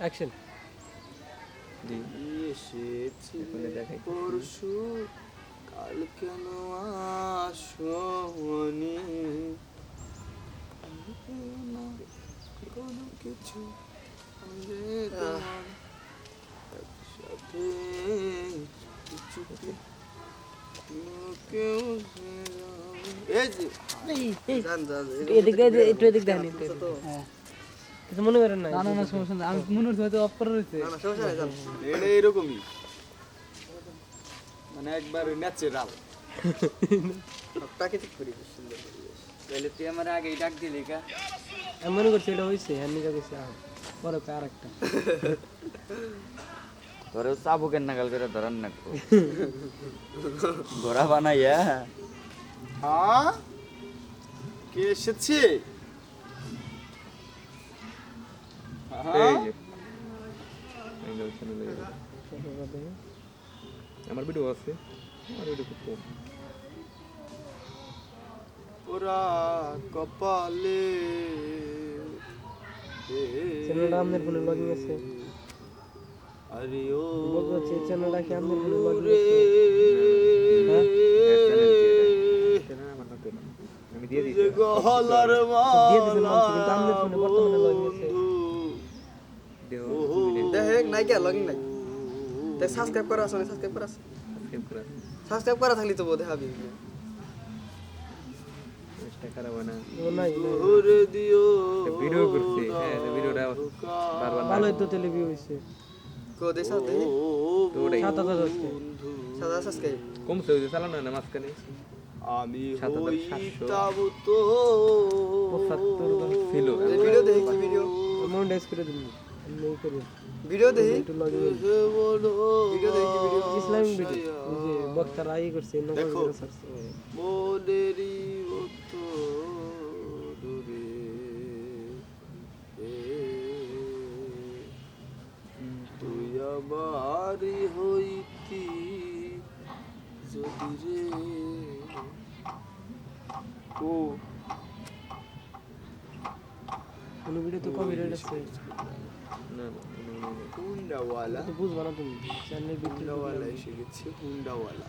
Action. পরশু কাল কেন আসনি কোনো কিছু একসাথে কেউ এই যে এদিকে একটু এদিক দেখেন একটু এদিক। হ্যাঁ। কিছু মনে করেন না না না না সমস্যা নেই। আমি মনে হচ্ছে অফ করে রয়েছে। না না সমস্যা নাই এটা এরকমই। মানে একবার ন্যাচারাল প্রাকৃতিক পরিবেশ সুন্দর পরিবেশ তাহলে তুই আমার আগেই ডাক দিলি কা? আমি মনে করছি এটা হয়েছে হ্যাঁ আহ, পরে কয় আর একটা তোরে চাবুকের নাগাল করে ধরান না ঘোড়া বানাইয়া। হ্যাঁ? কে এসেছে? এই যে। আমার ভিডিও আছে আমার ভিডিও খুব কম। ওরা কপালে চ্যানেলটা আপনার ফোনে লগিং আছে। আরে ও বলতে হচ্ছে চ্যানেলটা কি আপনার ফোনে লগিং রে আছে। হ্যাঁ? দিয়ে দেয়। আমি দিয়ে যে গহলার দিয়ে বলছি, কিন্তু আমাদের ফোনে বর্তমানে লগিং আছে। দেও দেখ নাই কে লগিং নাই দেখ সাবস্ক্রাইব করা আছে সাবস্ক্রাইব করা আছে সাবস্ক্রাইব করা থাকলে তো বোধ হাবি চেষ্টা খারাপ না নাই নাই। দিও ভিডিও করছি হ্যাঁ ভিডিওটা বারবার ভালোই তো টেলিভিউ হয়েছে কো দে সাথে তো ওটাই সাত হাজার সাবস্ক্রাইব কমছে ওই যে চালানো না মাঝখানে আমি। হইতাম তো পঁচাত্তর জন ছিল এই ভিডিও দেখি ভিডিও করে দিন নেই করে ভিডিও দেখি একটু লগিং ভিডিও দেখি কি ভিডিও ইসলামিক ভিডিও ওই যে বক্তারা ই করছে নকল দেখো। করে ছাড়ছে। মোদেরি মতো দূরে এ, তুই আমারই হইতি যদি রে ও কোনো ভিডিও তো কপিরাইট আছে না না। হুন্ডাওয়ালা বুঝবা না তুমি চ্যানেলের ভিতরে হুন্ডাওয়ালা এসে গেছে হুন্ডাওয়ালা